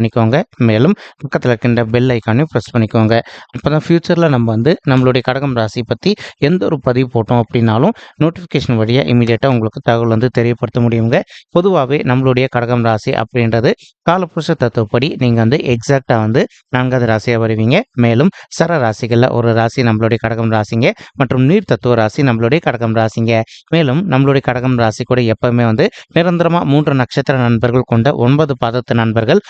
பண்ணிக்கோங்க. மேலும் பக்கத்தில் இருக்கின்ற பெல் ஐக்கானையும் ப்ரெஸ் பண்ணிக்கோங்க. அப்போ தான் ஃப்யூச்சரில் நம்ம வந்து நம்மளுடைய கடகம் ராசி பற்றி எந்த ஒரு பதிவு போட்டோம் அப்படின்னாலும் நோட்டிஃபிகேஷன் வழியாக இமீடியட்டாக உங்களுக்கு தகவல் வந்து தெரியப்படுத்த முடியுங்க. பொதுவாகவே நம்மளுடைய கடகம் ராசி அப்படின்றது காலப்புருஷ தத்துவப்படி நீங்கள் வந்து எக்ஸாக்டாக வந்து நான்காவது ராசியாக வருவீங்க. மேலும் சர ராசிகளில் ஒரு ராசி நம்மளுடைய கடகம் ராசிங்க மற்றும் நீர் தத்துவ ராசி நம்மளுடைய கடகம் ராசிங்க. மேலும் நம்மளுடைய கடகம் ராசி கூட எப்பவுமே வந்து நிரந்தரமாக மூன்று நட்சத்திர நண்பர்கள் கொண்ட ஒன்பது பாதத்து நண்பர்கள்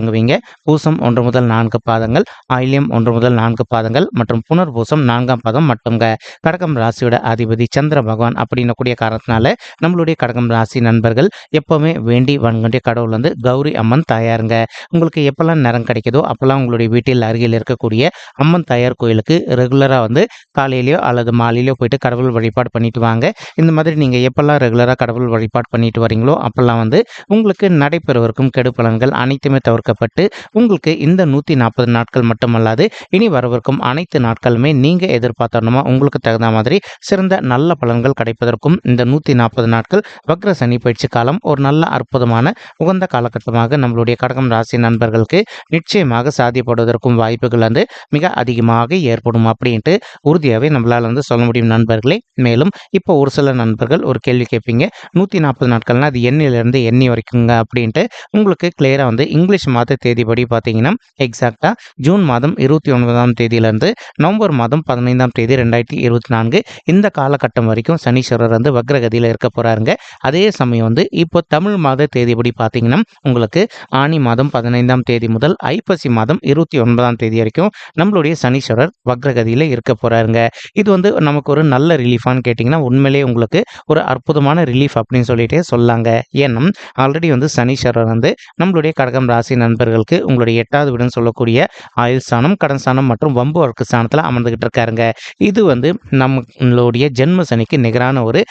உள்ளடங்குவீங்க பூசம் ஒன்று முதல் நான்கு பாதங்கள் ஆயில்யம் ஒன்று முதல் நான்கு பாதங்கள் மற்றும் புனர்பூசம் நான்காம் பாதம் மட்டும்ங்க கடகம் ராசியோட அதிபதி சந்திர பகவான் அப்படின்னு கூடிய காரணத்தினால நம்மளுடைய கடகம் ராசி நண்பர்கள் எப்பவுமே வேண்டி வணங்கிய கடவுள் வந்து கௌரி அம்மன் தாயாருங்க. உங்களுக்கு எப்பெல்லாம் நேரம் கிடைக்குதோ அப்பெல்லாம் உங்களுடைய வீட்டில் அருகில் இருக்கக்கூடிய அம்மன் தாயார் கோயிலுக்கு ரெகுலராக வந்து காலையிலையோ அல்லது மாலையிலையோ போயிட்டு கடவுள் வழிபாடு பண்ணிட்டு வாங்க. இந்த மாதிரி நீங்கள் எப்பெல்லாம் ரெகுலராக கடவுள் வழிபாடு பண்ணிட்டு வரீங்களோ அப்பெல்லாம் வந்து உங்களுக்கு நடைபெறுவதற்கும் கெடு பலன்கள் அனைத்துமே தவிர்க்கப்பட்டு உங்களுக்கு இந்த நூற்றி நாற்பது நாட்கள் மட்டுமல்லாது இனி வரவிருக்கும் அனைத்து நாட்களுமே நீங்கள் எதிர்பார்த்தோமா உங்களுக்கு தகுந்த மாதிரி சிறந்த நல்ல பலன்கள் கிடைப்பதற்கும் இந்த நூற்றி நாற்பது நாட்கள் வக்ர சனி பயிற்சி காலம் ஒரு நல்ல அற்புதமான உகந்த காலகட்டமாக நம்மளுடைய கடகம் ராசி நண்பர்களுக்கு நிச்சயமாக சாதியப்படுவதற்கும் வாய்ப்புகள் வந்து மிக அதிகமாக ஏற்படும் அப்படின்ட்டு உறுதியாகவே நம்மளால் வந்து சொல்ல முடியும் நண்பர்களே. மேலும் இப்போ ஒரு சில நண்பர்கள் ஒரு கேள்வி கேட்பீங்க நூற்றி நாற்பது நாட்கள்னால் அது எண்ணிலிருந்து எண்ணி வரைக்குங்க அப்படின்ட்டு உங்களுக்கு கிளியராக வந்து இங்கிலீஷ் மாத தேதிப்படி பார்த்தீங்கன்னா எக்ஸாக்டாக ஜூன் மாதம் இருபத்தி ஒன்பதாம் தேதியிலேருந்து நவம்பர் மாதம் பதினைந்தாம் தேதி ரெண்டாயிரத்தி இருபத்தி நான்கு இந்த காலகட்டம் வரைக்கும் சனீஸ்வரர் வந்து வக்ரகதியில் இருக்க போகிறாருங்க அதே சமயம் வந்து இப்போ தமிழ் மாத தேதிப்படி பார்த்தீங்கன்னா உங்களுக்கு ஆனி மாதம் பதினைந்தாம் தேதி முதல் ஐப்பசி மாதம் இருபத்தி ஒன்பதாம் தேதி வரைக்கும் நம்மளுடைய சனீஸ்வரர் வக்ரகதியில் இருக்க போகிறாருங்க இது வந்து நமக்கு ஒரு நல்ல ரிலீஃபான்னு கேட்டிங்கன்னா உண்மையிலேயே உங்களுக்கு ஒரு அற்புதமான ரிலீஃப் அப்படின்னு சொல்லிட்டே சொல்லாங்க ஏன்னா ஆல்ரெடி வந்து சனீஸ்வரர் வந்து நம்மளுடைய கடகம் ராசி நண்பர்களுக்கு உங்களுடைய எட்டாவது வீடுன்னு சொல்லக்கூடிய ஆயுள் ஸ்தானம் கடன் ஸ்தானம் மற்றும் வம்பு வழக்கு ஸ்தானத்தில் அமர்ந்துகிட்டு இருக்காருங்க. இது வந்து நம்மளுடைய ஜென்ம சனிக்கு நிகரான ஒரு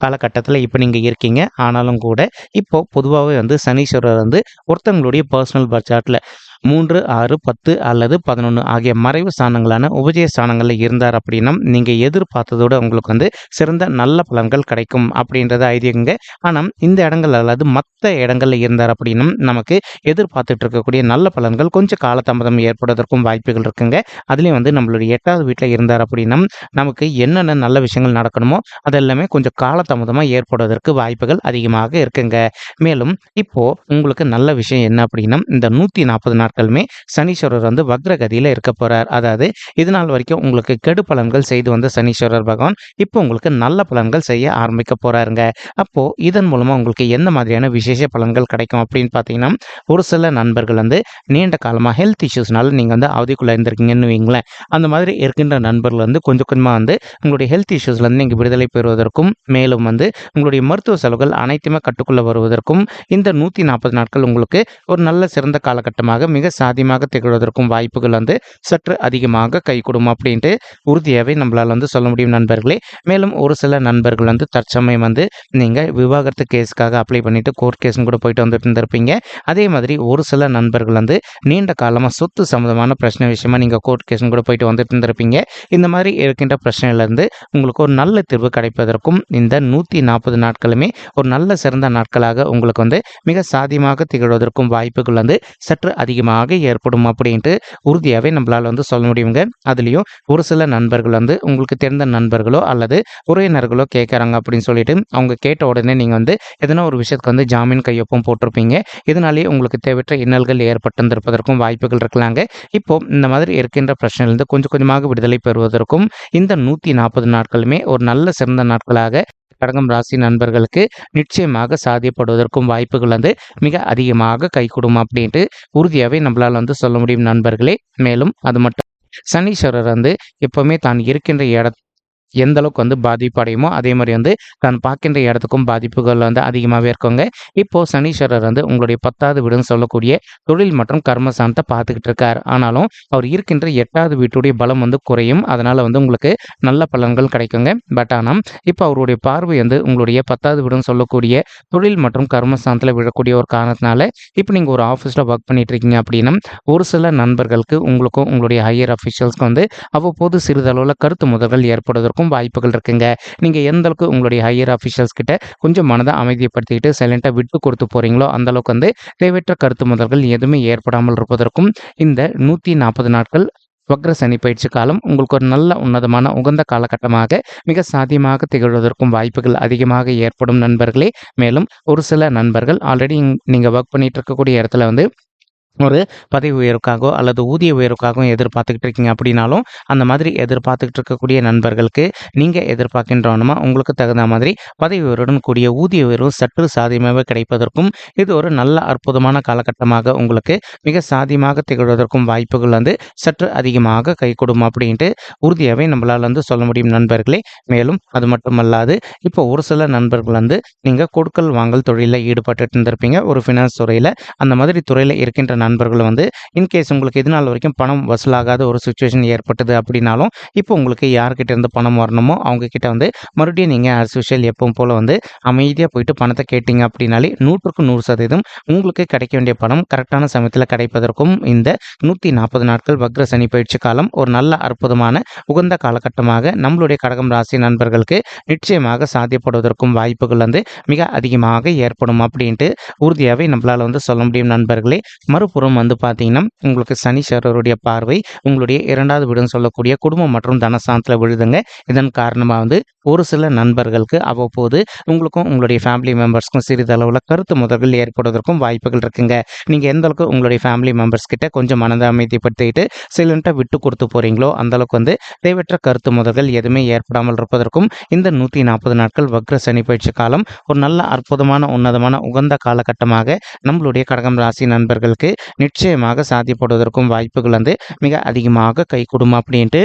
காலகட்டத்தில் இப்போ நீங்கள் இருக்கீங்க. ஆனாலும் கூட இப்போ பொதுவாகவே வந்து சனீஸ்வரர் வந்து ஒருத்தவங்களுடைய பர்சனல் பட்ஜெட்டில் மூன்று ஆறு பத்து அல்லது பதினொன்று ஆகிய மறைவு ஸ்தானங்களான உபஜய ஸ்தானங்களில் இருந்தார் அப்படின்னா நீங்கள் எதிர்பார்த்ததோடு உங்களுக்கு வந்து சிறந்த நல்ல பலன்கள் கிடைக்கும் அப்படின்றத ஐதீகங்க. ஆனால் இந்த இடங்கள் அல்லது மற்ற இடங்களில் இருந்தார் அப்படின்னா நமக்கு எதிர்பார்த்துட்டு இருக்கக்கூடிய நல்ல பலன்கள் கொஞ்சம் காலதாமதம் ஏற்படுவதற்கும் வாய்ப்புகள் இருக்குங்க. அதுலேயும் வந்து நம்மளுடைய எட்டாவது வீட்டில் இருந்தார் அப்படின்னா நமக்கு என்னென்ன நல்ல விஷயங்கள் நடக்கணுமோ அதெல்லாமே கொஞ்சம் காலதாமதமாக ஏற்படுவதற்கு வாய்ப்புகள் அதிகமாக இருக்குங்க. மேலும் இப்போது உங்களுக்கு நல்ல விஷயம் என்ன அப்படின்னா இந்த நூற்றி நாற்பது நாட்களுமே சனீஸ்வரர் வந்து வக்ரகதியில் இருக்க போறார். அதாவது இது நாள் வரைக்கும் உங்களுக்கு கெடு பலன்கள் செய்து வந்த சனீஸ்வரர் பகவான் இப்போ உங்களுக்கு நல்ல பலன்கள் செய்ய ஆரம்பிக்க போறாருங்க. அப்போ இதன் மூலமா உங்களுக்கு எந்த மாதிரியான விசேஷ பலன்கள் கிடைக்கும் அப்படின்னு பார்த்தீங்கன்னா ஒரு சில நண்பர்கள் வந்து நீண்ட காலமாக ஹெல்த் இஷ்யூஸ்னால நீங்கள் வந்து அவதிக்குள்ளே இருந்திருக்கீங்கன்னு வைங்களேன் அந்த மாதிரி இருக்கின்ற நண்பர்கள் வந்து கொஞ்சம் கொஞ்சமாக வந்து உங்களுடைய ஹெல்த் இஷ்யூஸ்லேருந்து நீங்கள் விடுதலை பெறுவதற்கும் மேலும் வந்து உங்களுடைய மருத்துவ செலவுகள் அனைத்துமே கட்டுக்குள்ளே வருவதற்கும் இந்த நூற்றி நாற்பது நாட்கள் உங்களுக்கு ஒரு நல்ல சிறந்த காலகட்டமாக மிக சாதியமாக திகழ்வதற்கும் வாய்ப்புகள் வந்து சற்று அதிகமாக கைகூடும் அப்படின்ட்டு உறுதியாகவே நம்மளால் வந்து சொல்ல முடியும் நண்பர்களே. மேலும் ஒரு சில நண்பர்கள் வந்து தற்சமயம் வந்து நீங்கள் விவாகரத்து கேஸுக்காக அப்ளை பண்ணிட்டு கோர்ட் கேஸும் கூட போயிட்டு வந்துட்டு இருந்திருப்பீங்க. அதே மாதிரி ஒரு சில நண்பர்கள் வந்து நீண்ட காலமாக சொத்து சம்மந்தமான பிரச்சனை விஷயமா நீங்கள் கோர்ட் கேஸும் கூட போயிட்டு வந்துட்டு இருந்திருப்பீங்க. இந்த மாதிரி இருக்கின்ற பிரச்சனையிலேருந்து உங்களுக்கு ஒரு நல்ல தீர்வு கிடைப்பதற்கும் இந்த நூற்றி நாற்பது நாட்களுமே ஒரு நல்ல சிறந்த நாட்களாக உங்களுக்கு வந்து மிக சாதியமாக திகழ்வதற்கும் வாய்ப்புகள் வந்து சற்று அதிகமாக ஏற்படும் அப்படின்ட்டு உறுதியாகவே நம்மளால் வந்து சொல்ல முடியுங்க. அதுலேயும் ஒரு சில நண்பர்கள் வந்து உங்களுக்கு தெரிந்த நண்பர்களோ அல்லது உறவினர்களோ கேட்குறாங்க அப்படின்னு சொல்லிட்டு அவங்க கேட்ட உடனே நீங்கள் வந்து எதனா ஒரு விஷயத்துக்கு வந்து ஜாமீன் கையொப்பம் போட்டிருப்பீங்க. இதனாலேயே உங்களுக்கு தேவையற்ற இன்னல்கள் ஏற்பட்டிருந்திருப்பதற்கும் வாய்ப்புகள் இருக்கலாங்க. இப்போ இந்த மாதிரி இருக்கின்ற பிரச்சனையிலிருந்து கொஞ்சம் கொஞ்சமாக விடுதலை பெறுவதற்கும் இந்த நூற்றி நாற்பது நாட்களுமே ஒரு நல்ல சிறந்த நாட்களாக கடகம் ராசி நண்பர்களுக்கு நிச்சயமாக சாதியப்படுவதற்கும் வாய்ப்புகள் வந்து மிக அதிகமாக கைகூடும் அப்படின்ட்டு உறுதியாகவே நம்மளால் வந்து சொல்ல முடியும் நண்பர்களே. மேலும் அது மட்டும் சனீஸ்வரர் வந்து எப்பவுமே தான் இருக்கின்ற இடத்தை எந்த அளவுக்கு வந்து பாதிப்பு அடையுமோ அதே மாதிரி வந்து தான் பார்க்கின்ற இடத்துக்கும் பாதிப்புகள் வந்து அதிகமாகவே இருக்குங்க. இப்போ சனீஸ்வரர் வந்து உங்களுடைய பத்தாவது வீடுன்னு சொல்லக்கூடிய தொழில் மற்றும் கர்மசானத்தை பார்த்துக்கிட்டு இருக்கார். ஆனாலும் அவர் இருக்கின்ற எட்டாவது வீட்டுடைய பலம் வந்து குறையும். அதனால வந்து உங்களுக்கு நல்ல பலன்கள் கிடைக்குங்க. பட் ஆனால் இப்போ அவருடைய பார்வை வந்து உங்களுடைய பத்தாவது வீடுன்னு சொல்லக்கூடிய தொழில் மற்றும் கர்மசானத்தில் விழக்கூடிய ஒரு காரணத்தினால இப்போ நீங்கள் ஒரு ஆஃபீஸில் ஒர்க் பண்ணிட்டு இருக்கீங்க அப்படின்னா ஒரு சில நண்பர்களுக்கு உங்களுக்கும் உங்களுடைய ஹையர் அஃபிஷியல்ஸ்க்கும் வந்து அவ்வப்போது சிறிதளவில் கருத்து முதல்கள் நடக்கும் வாய்ப்புகள் இருக்குங்க. நீங்கள் எந்த அளவுக்கு உங்களுடைய ஹையர் அஃபிஷியல்ஸ் கிட்ட கொஞ்சம் மனதை அமைதிப்படுத்திக்கிட்டு சைலண்டாக விட்டு கொடுத்து போகிறீங்களோ அந்த அளவுக்கு வந்து தேவையற்ற கருத்து முதல்கள் எதுவுமே ஏற்படாமல் இருப்பதற்கும் இந்த நூற்றி நாற்பது நாட்கள் வக்ர சனி பயிற்சி காலம் உங்களுக்கு ஒரு நல்ல உன்னதமான உகந்த காலகட்டமாக மிக சாத்தியமாக திகழ்வதற்கும் வாய்ப்புகள் அதிகமாக ஏற்படும் நண்பர்களே. மேலும் ஒரு சில நண்பர்கள் ஆல்ரெடி நீங்கள் ஒர்க் பண்ணிட்டு இருக்கக்கூடிய இடத்துல வந்து ஒரு பதவி உயர்வுக்காகவோ அல்லது ஊதிய உயர்வுக்காகவும் எதிர்பார்த்துக்கிட்டு இருக்கீங்க அப்படின்னாலும் அந்த மாதிரி எதிர்பார்த்துக்கிட்டு இருக்கக்கூடிய நண்பர்களுக்கு நீங்கள் எதிர்பார்க்கின்றவனுமா உங்களுக்கு தகுந்த மாதிரி பதவி உயர்வுடன் கூடிய ஊதிய உயர்வு சற்று சாதியமாக கிடைப்பதற்கும் இது ஒரு நல்ல அற்புதமான காலகட்டமாக உங்களுக்கு மிக சாதியமாக திகழ்வதற்கும் வாய்ப்புகள் வந்து சற்று அதிகமாக கை கொடுக்கும் அப்படின்ட்டு உறுதியாகவே நம்மளால் வந்து சொல்ல முடியும் நண்பர்களே. மேலும் அது மட்டுமல்லாது இப்போ ஒரு சில நண்பர்கள் வந்து நீங்கள் கொடுக்கல் வாங்கல் தொழிலில் ஈடுபட்டு இருந்திருப்பீங்க. ஒரு ஃபினான்ஸ் துறையில் அந்த மாதிரி துறையில் இருக்கின்ற நண்பர்கள் வந்து இன்கேஸ் உங்களுக்கு இது நாள் வரைக்கும் பணம் வசூலாகாத ஒரு சுச்சுவேஷன் ஏற்பட்டது அப்படின்னாலும் இப்போ உங்களுக்கு யார்கிட்ட இருந்து பணம் வரணுமோ அவங்கக்கிட்ட வந்து மறுபடியும் நீங்கள் ஆஸ் யூஷுவல் எப்பவும் போல் வந்து அமைதியாக போயிட்டு பணத்தை கேட்டிங்க அப்படின்னாலே நூற்றுக்கு நூறு சதவீதம் உங்களுக்கு கிடைக்க வேண்டிய பணம் கரெக்டான சமயத்தில் கிடைப்பதற்கும் இந்த நூற்றி நாற்பது நாட்கள் வக்ர சனி பயிற்சி காலம் ஒரு நல்ல அற்புதமான உகந்த காலகட்டமாக நம்மளுடைய கடகம் ராசி நண்பர்களுக்கு நிச்சயமாக சாத்தியப்படுவதற்கும் வாய்ப்புகள் வந்து மிக அதிகமாக ஏற்படும் அப்படின்ட்டு உறுதியாகவே நம்மளால் வந்து சொல்ல முடியும் நண்பர்களே. புறம் வந்து பார்த்தீங்கன்னா உங்களுக்கு சனீஸ்வரருடைய பார்வை உங்களுடைய இரண்டாவது வீடுன்னு சொல்லக்கூடிய குடும்பம் மற்றும் தனஸ்தானத்தில் விழுதுங்க. இதன் காரணமாக வந்து ஒரு சில நண்பர்களுக்கு அவ்வப்போது உங்களுக்கும் உங்களுடைய ஃபேமிலி மெம்பர்ஸ்க்கும் சிறிதளவில் கருத்து முதல்கள் ஏற்படுவதற்கும் வாய்ப்புகள் இருக்குங்க. நீங்கள் எந்த அளவுக்கு உங்களுடைய ஃபேமிலி மெம்பர்ஸ் கிட்ட கொஞ்சம் மனதை அமைதிப்படுத்திட்டு சிலன்ட்டாக விட்டு கொடுத்து போகிறீங்களோ அந்த அளவுக்கு வந்து தேவையற்ற கருத்து முதல்கள் எதுவுமே ஏற்படாமல் இருப்பதற்கும் இந்த நூற்றி நாற்பது நாட்கள் வக்ர சனி பயிற்சி காலம் ஒரு நல்ல அற்புதமான உன்னதமான உகந்த காலகட்டமாக நம்மளுடைய கடகம் ராசி நண்பர்களுக்கு நிச்சயமாக சாத்தியப்படுவதற்கும் வாய்ப்புகள் வந்து மிக அதிகமாக கை கொடுமா அப்படின்ட்டு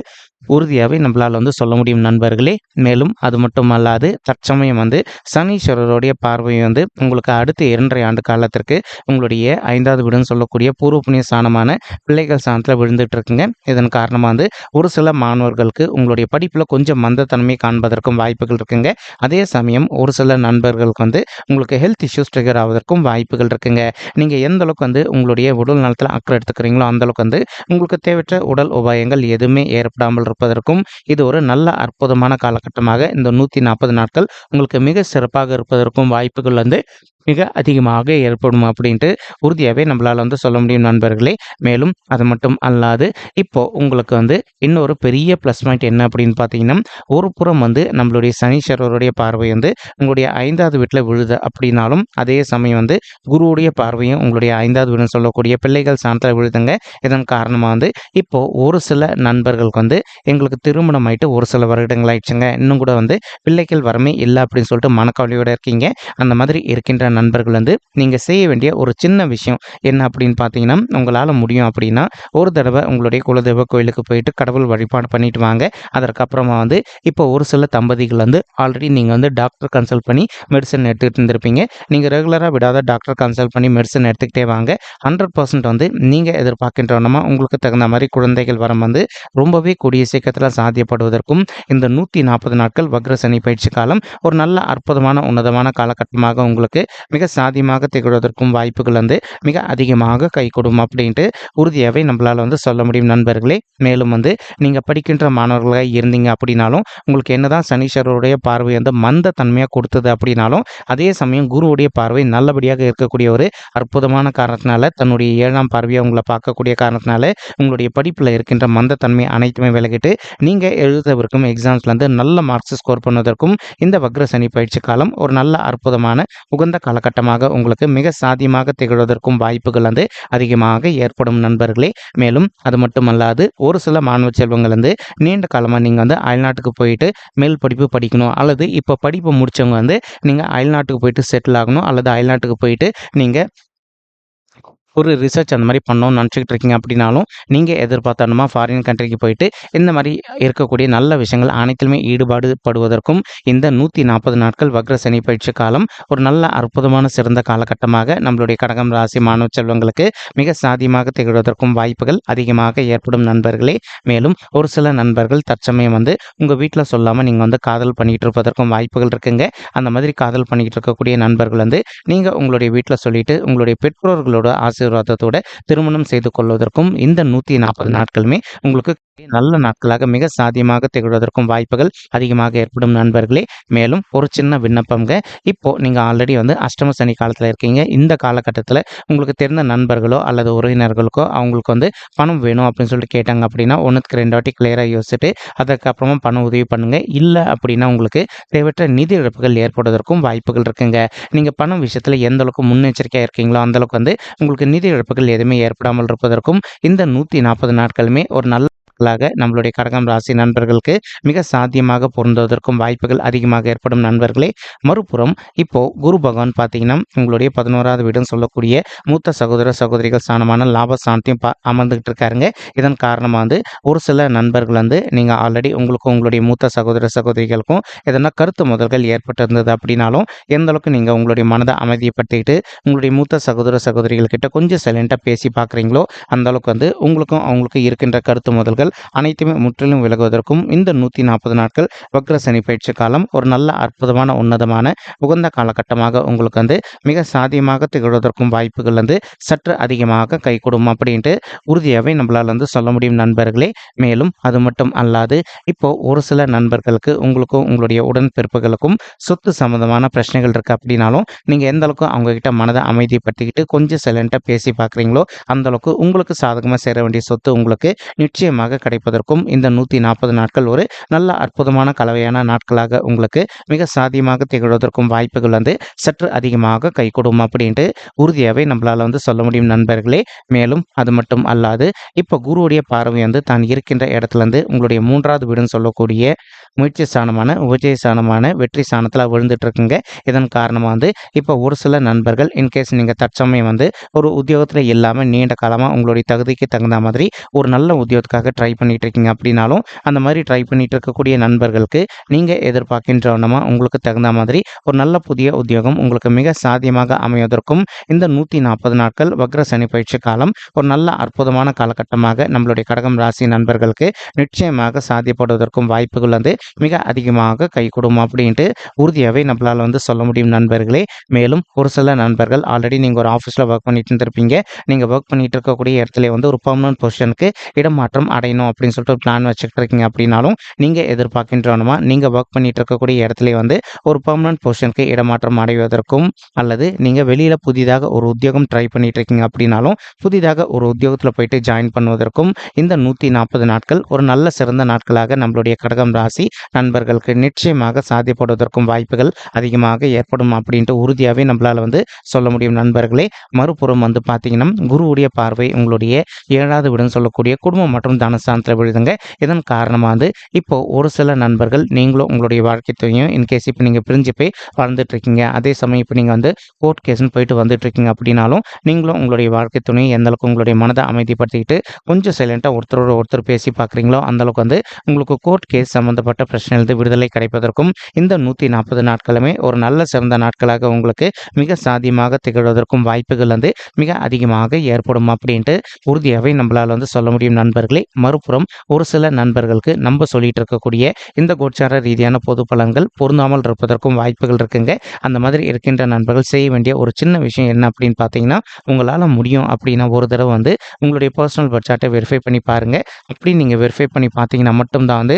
உறுதியாகவே நம்மளால் வந்து சொல்ல முடியும் நண்பர்களே. மேலும் அது மட்டும் அல்லாது தற்சமயம் வந்து சனீஸ்வரருடைய பார்வை வந்து உங்களுக்கு அடுத்த இரண்டரை ஆண்டு காலத்திற்கு உங்களுடைய ஐந்தாவது வீடுன்னு சொல்லக்கூடிய பூர்வ புண்ணிய ஸ்தானமான பிள்ளைகள் ஸ்தானத்தில் விழுந்துட்டு இருக்குங்க இதன் காரணமாக வந்து ஒரு சில மாணவர்களுக்கு உங்களுடைய படிப்பில் கொஞ்சம் மந்தத்தன்மை காண்பதற்கும் வாய்ப்புகள் இருக்குங்க. அதே சமயம் ஒரு சில நண்பர்களுக்கு வந்து உங்களுக்கு ஹெல்த் இஷ்யூஸ் ட்ரிகர் ஆவதற்கும் வாய்ப்புகள் இருக்குங்க. நீங்கள் எந்த அளவுக்கு வந்து உங்களுடைய உடல் நலத்தில் அக்கறை எடுத்துக்கிறீங்களோ அந்த அளவுக்கு வந்து உங்களுக்கு தேவையற்ற உடல் உபாயங்கள் எதுவுமே ஏற்படாமல் இருப்பதற்கும் இது ஒரு நல்ல அற்புதமான காலகட்டமாக இந்த நூற்றி நாற்பது நாட்கள் உங்களுக்கு மிக சிறப்பாக இருப்பதற்கும் வாய்ப்புகள் வந்து மிக அதிகமாக ஏற்படும் அப்படின்ட்டு உறுதியாகவே நம்மளால் வந்து சொல்ல முடியும் நண்பர்களே. மேலும் அது மட்டும் அல்லாது இப்போ உங்களுக்கு வந்து இன்னொரு பெரிய ப்ளஸ் பாயிண்ட் என்ன அப்படின்னு பார்த்தீங்கன்னா ஒரு புறம் வந்து நம்மளுடைய சனீஸ்வரருடைய பார்வை வந்து உங்களுடைய ஐந்தாவது வீட்டில் விழுது அப்படின்னாலும் அதே சமயம் வந்து குருவுடைய பார்வையும் உங்களுடைய ஐந்தாவது வீடுன்னு சொல்லக்கூடிய பிள்ளைகள் சாணத்தில் விழுதுங்க. இதன் காரணமாக வந்து இப்போது ஒரு சில நண்பர்களுக்கு வந்து எங்களுக்கு திருமணம் ஆயிட்டு ஒரு சில வருடங்கள் ஆயிடுச்சுங்க. இன்னும் கூட வந்து பிள்ளைகள் வரமே இல்லை அப்படின்னு சொல்லிட்டு மனக்கவலையோடு இருக்கீங்க. அந்த மாதிரி இருக்கின்ற நண்பர்கள் வந்து நீங்கள் செய்ய வேண்டிய ஒரு சின்ன விஷயம் என்ன அப்படின்னு பார்த்தீங்கன்னா உங்களால் முடியும் அப்படின்னா ஒரு தடவை உங்களுடைய குலதெய்வ கோயிலுக்கு போயிட்டு கடவுள் வழிபாடு பண்ணிட்டு வாங்க. அதற்கப்புறமா வந்து இப்போ ஒரு சில தம்பதிகள் வந்து ஆல்ரெடி நீங்கள் வந்து டாக்டர் கன்சல்ட் பண்ணி மெடிசன் எடுத்துக்கிட்டு இருந்திருப்பீங்க. நீங்கள் ரெகுலராக விடாத டாக்டர் கன்சல்ட் பண்ணி மெடிசன் எடுத்துக்கிட்டே வாங்க. ஹண்ட்ரட் பர்சன்ட் வந்து நீங்கள் எதிர்பார்க்கின்றவனமா உங்களுக்கு தகுந்த மாதிரி குழந்தைகள் வரம் வந்து ரொம்பவே கூடிய சீக்கிரத்தில் சாத்தியப்படுவதற்கும் இந்த நூற்றி நாற்பது நாட்கள் வக்ர சனி பயிற்சி காலம் ஒரு நல்ல அற்புதமான உன்னதமான காலகட்டமாக உங்களுக்கு மிக சாதியமாக திகழ்வதற்கும் வாய்ப்புகள் வந்து மிக அதிகமாக கை கொடும் அப்படின்ட்டு உறுதியாகவே நம்மளால் வந்து சொல்ல முடியும் நண்பர்களே. மேலும் வந்து நீங்கள் படிக்கின்ற மாணவர்களாக இருந்தீங்க அப்படின்னாலும் உங்களுக்கு என்னதான் சனீஸ்வரருடைய பார்வை வந்து மந்த தன்மையாக கொடுத்தது அப்படின்னாலும் அதே சமயம் குருவுடைய பார்வை நல்லபடியாக இருக்கக்கூடிய ஒரு அற்புதமான காரணத்தினால தன்னுடைய ஏழாம் பார்வையை உங்களை பார்க்கக்கூடிய காரணத்தினால உங்களுடைய படிப்பில் இருக்கின்ற மந்த தன்மை அனைத்துமே விலகிட்டு நீங்கள் எழுதவிருக்கும் எக்ஸாம்ஸ்லேருந்து நல்ல மார்க்ஸ் ஸ்கோர் பண்ணுவதற்கும் இந்த வக்ர சனி பயிற்சி காலம் ஒரு நல்ல அற்புதமான உகந்த காலகட்டமாக உங்களுக்கு மிக சாத்தியமாக திகழ்வதற்கும் வாய்ப்புகள் வந்து அதிகமாக ஏற்படும் நண்பர்களே. மேலும் அது மட்டுமல்லாது ஒரு சில மாணவ செல்வங்கள் வந்து நீண்ட காலமாக நீங்கள் வந்து அயல்நாட்டுக்கு போயிட்டு மேல் படிப்பு படிக்கணும் அல்லது இப்போ படிப்பு முடித்தவங்க வந்து நீங்கள் அயல்நாட்டுக்கு போயிட்டு செட்டில் ஆகணும் அல்லது அயல்நாட்டுக்கு போயிட்டு நீங்கள் ஒரு ரிசர்ச் அந்த மாதிரி பண்ணணும்னு நினச்சிக்கிட்டு இருக்கீங்க அப்படின்னாலும் நீங்கள் எதிர்பார்த்தனுமா ஃபாரின் கண்ட்ரிக்கு போயிட்டு இந்த மாதிரி இருக்கக்கூடிய நல்ல விஷயங்கள் அனைத்திலுமே ஈடுபாடு படுவதற்கும் இந்த நூற்றி நாற்பது நாட்கள் வக்ர சனி பயிற்சி காலம் ஒரு நல்ல அற்புதமான சிறந்த காலகட்டமாக நம்மளுடைய கடகம் ராசி மாணவ செல்வங்களுக்கு மிக சாதியமாக திகழ்வதற்கும் வாய்ப்புகள் அதிகமாக ஏற்படும் நண்பர்களே. மேலும் ஒரு சில நண்பர்கள் தற்சமயம் வந்து உங்கள் வீட்டில் சொல்லாமல் நீங்கள் வந்து காதல் பண்ணிகிட்டு இருப்பதற்கும் வாய்ப்புகள் இருக்குங்க. அந்த மாதிரி காதல் பண்ணிக்கிட்டு இருக்கக்கூடிய நண்பர்கள் வந்து நீங்கள் உங்களுடைய வீட்டில் சொல்லிட்டு உங்களுடைய பெற்றோர்களோட ஆசை ஆசீர்வாதத்தோட திருமணம் செய்து கொள்வதற்கும் இந்த நூற்றி நாற்பது நாட்களுமே உங்களுக்கு நல்ல நாட்களாக மிக சாத்தியமாக திகழ்வதற்கும் வாய்ப்புகள் அதிகமாக ஏற்படும் நண்பர்களே. மேலும் ஒரு சின்ன விண்ணப்பங்க இப்போ நீங்கள் ஆல்ரெடி வந்து அஷ்டம சனி காலத்தில் இருக்கீங்க. இந்த காலகட்டத்தில் உங்களுக்கு தெரிந்த நண்பர்களோ அல்லது உறவினர்களுக்கோ அவங்களுக்கு வந்து பணம் வேணும் அப்படின்னு சொல்லிட்டு கேட்டாங்க அப்படின்னா ஒன்றுக்கு ரெண்டு வாட்டி கிளியராக யோசிச்சுட்டு அதுக்கப்புறமா பணம் உதவி பண்ணுங்க. இல்லை அப்படின்னா உங்களுக்கு தேவையற்ற நிதி இழப்புகள் ஏற்படுவதற்கும் வாய்ப்புகள் இருக்குங்க. நீங்கள் பணம் விஷயத்தில் எந்த அளவுக்கு முன்னெச்சரிக்கையாக இருக்கீங்களோ அந்த அளவுக்கு வந்து உங்களுக்கு நிதி இழப்புகள் எதுவுமே ஏற்படாமல் இருப்பதற்கும் இந்த நூற்றி நாற்பது நாட்களுமே ஒரு நல்ல நாட்களாக நம்மளுடைய கடகம் ராசி நண்பர்களுக்கு மிக சாத்தியமாக பொருந்துவதற்கும் வாய்ப்புகள் அதிகமாக ஏற்படும் நண்பர்களே மறுபுறம் இப்போ குரு பகவான் பார்த்தீங்கன்னா உங்களுடைய பதினோராவது வீடுன்னு சொல்லக்கூடிய மூத்த சகோதர சகோதரிகள் ஸ்தானமான லாப சாந்தியும் பா அமர்ந்துகிட்டு இருக்காருங்க. இதன் காரணமாக வந்து ஒரு சில நண்பர்கள் வந்து நீங்கள் ஆல்ரெடி உங்களுக்கும் உங்களுடைய மூத்த சகோதர சகோதரிகளுக்கும் எதனா கருத்து முதல்கள் ஏற்பட்டிருந்தது அப்படின்னாலும் எந்த அளவுக்கு நீங்கள் உங்களுடைய மனதை அமைதிப்படுத்திக்கிட்டு உங்களுடைய மூத்த சகோதர சகோதரிகள் கிட்ட கொஞ்சம் சைலண்டாக பேசி பார்க்குறீங்களோ அந்த அளவுக்கு வந்து உங்களுக்கும் அவங்களுக்கும் இருக்கின்ற கருத்து முதல்கள் அனைத்துமே முற்றிலும் விலகுவதற்கும் இந்த நூற்றி நாற்பது நாட்கள் வக்ர சனி பயிற்சி காலம் ஒரு நல்ல அற்புதமான உன்னதமான உகந்த காலகட்டமாக உங்களுக்கு வந்து மிக சாதியமாக திகழ்வதற்கும் வாய்ப்புகள் வந்து சற்று அதிகமாக கைகூடும் அப்படின்ட்டு உறுதியாகவே நம்மளால் வந்து சொல்ல முடியும் நண்பர்களே. மேலும் அது மட்டும் அல்லாது இப்போ ஒரு சில நண்பர்களுக்கு உங்களுக்கும் உங்களுடைய உடன்பிறப்புகளுக்கும் சொத்து சம்மந்தமான பிரச்சனைகள் இருக்குது அப்படின்னாலும் நீங்கள் எந்த அளவுக்கு அவங்கக்கிட்ட மனதை அமைதிப்படுத்திக்கிட்டு கொஞ்சம் சைலண்ட்டாக பேசி பார்க்குறீங்களோ அந்த அளவுக்கு உங்களுக்கு சாதகமாக சேர வேண்டிய சொத்து உங்களுக்கு நிச்சயமாக கிடைப்பதற்கும் இந்த நூற்றி நாற்பது நாட்கள் ஒரு நல்ல அற்புதமான கலவையான நாட்களாக உங்களுக்கு மிக சாத்தியமாக திகழ்வதற்கும் வாய்ப்புகள் வந்து சற்று அதிகமாக கைகூடும் அப்படின்ட்டு உறுதியாகவே நம்மளால் வந்து சொல்ல முடியும் நண்பர்களே. மேலும் அது மட்டும் அல்லாது இப்போ குருவுடைய பார்வை வந்து தான் இருக்கின்ற இடத்துலேருந்து உங்களுடைய மூன்றாவது வீடுன்னு சொல்லக்கூடிய முயற்சி ஸ்தானமான உபஜய ஸ்தானமான வெற்றி ஸ்தானத்தில் விழுந்துட்டு இருக்குங்க இதன் காரணமாக வந்து இப்போ ஒரு சில நண்பர்கள் இன்கேஸ் நீங்கள் தற்சமயம் வந்து ஒரு உத்தியோகத்தில் இல்லாமல் நீண்ட காலமாக உங்களுடைய தகுதிக்கு தகுந்த மாதிரி ஒரு நல்ல உத்தியோகத்துக்காக ட்ரை பண்ணிட்டு இருக்கீங்க அப்படின்னாலும் அந்த மாதிரி ட்ரை பண்ணிட்டு இருக்கக்கூடிய நண்பர்களுக்கு நீங்கள் எதிர்பார்க்கின்றவனமா உங்களுக்கு தகுந்த மாதிரி ஒரு நல்ல புதிய உத்தியோகம் உங்களுக்கு மிக சாத்தியமாக அமைவதற்கும் இந்த நூற்றி நாற்பது நாட்கள் வக்ர சனி பயிற்சி காலம் ஒரு நல்ல அற்புதமான காலகட்டமாக நம்மளுடைய கடகம் ராசி நண்பர்களுக்கு நிச்சயமாக சாத்தியப்படுவதற்கும் வாய்ப்புகள் வந்து மிக அதிகமாக கைகூடும் அப்படின்ட்டு உறுதியாகவே நம்மளால் வந்து சொல்ல முடியும் நண்பர்களே. மேலும் ஒரு சில நண்பர்கள் ஆல்ரெடி நீங்கள் ஒரு ஆஃபீஸில் ஒர்க் பண்ணிட்டு இருந்திருப்பீங்க. நீங்கள் ஒர்க் பண்ணிட்டு இருக்கக்கூடிய இடத்துல வந்து ஒரு பர்மனன்ட் பொசிஷனுக்கு இடமாற்றம் அடையணும் அப்படின்னு சொல்லிட்டு பிளான் வச்சுக்கிட்டு இருக்கீங்க அப்படின்னாலும் நீங்கள் எதிர்பார்க்கின்றவனமா நீங்கள் ஒர்க் பண்ணிட்டு இருக்கக்கூடிய இடத்துல வந்து ஒரு பர்மனன்ட் பொசிஷனுக்கு இடமாற்றம் அடைவதற்கும் அல்லது நீங்கள் வெளியில் புதிதாக ஒரு உத்தியோகம் ட்ரை பண்ணிட்டு இருக்கீங்க அப்படின்னாலும் புதிதாக ஒரு உத்தியோகத்தில் போயிட்டு ஜாயின் பண்ணுவதற்கும் இந்த நூற்றி நாற்பது நாட்கள் ஒரு நல்ல சிறந்த நாட்களாக நம்மளுடைய கடகம் ராசி நண்பர்களுக்கு நிச்சயமாக சாத்தியப்படுவதற்கும் வாய்ப்புகள் அதிகமாக ஏற்படும் அப்படின்ட்டு உறுதியாகவே நம்மளால் வந்து சொல்ல முடியும் நண்பர்களே. மறுபுறம் வந்து பார்த்தீங்கன்னா குருவுடைய பார்வை உங்களுடைய ஏழாவது வீடுன்னு சொல்லக்கூடிய குடும்பம் மற்றும் தனஸ்தானத்தில் விழுதுங்க. இதன் காரணமாக வந்து இப்போ ஒரு சில நண்பர்கள் நீங்களும் உங்களுடைய வாழ்க்கை துணையும் இன்கேஸ் இப்போ நீங்கள் பிரிஞ்சு போய் வாழ்ந்துட்டு இருக்கீங்க அதே சமயம் இப்போ நீங்கள் வந்து கோர்ட் கேஸ்னு போயிட்டு வந்துட்டு இருக்கீங்க அப்படின்னாலும் நீங்களும் உங்களுடைய வாழ்க்கை துணையை எந்த அளவுக்கு உங்களுடைய மனதை அமைதிப்படுத்திக்கிட்டு கொஞ்சம் சைலண்ட்டாக ஒருத்தரோட ஒருத்தர் பேசி பார்க்குறீங்களோ அந்த அளவுக்கு வந்து உங்களுக்கு கோர்ட் கேஸ் சம்மந்தப்பட்ட பிரச்சனையிலிருந்து விடுதலை கிடைப்பதற்கும் இந்த நூற்றி நாற்பது நாட்களுமே ஒரு நல்ல சிறந்த நாட்களாக உங்களுக்கு மிக சாதியமாக திகழ்வதற்கும் வாய்ப்புகள் வந்து மிக அதிகமாக ஏற்படும் அப்படின்ட்டு உறுதியாகவே நம்மளால் வந்து சொல்ல முடியும் நண்பர்களே. மறுபுறம் ஒரு சில நண்பர்களுக்கு நம்ம சொல்லிட்டு இருக்கக்கூடிய இந்த கோச்சார ரீதியான பொது பலன்கள் பொருந்தாமல் இருப்பதற்கும் வாய்ப்புகள் இருக்குங்க. அந்த மாதிரி இருக்கின்ற நண்பர்கள் செய்ய வேண்டிய ஒரு சின்ன விஷயம் என்ன அப்படின்னு பார்த்தீங்கன்னா உங்களால் முடியும் அப்படின்னா ஒரு தடவை வந்து உங்களுடைய பர்சனல் பட்ஜெட்டை வெரிஃபை பண்ணி பாருங்கள் அப்படி நீங்கள் வெரிஃபை பண்ணி பார்த்தீங்கன்னா மட்டும்தான் வந்து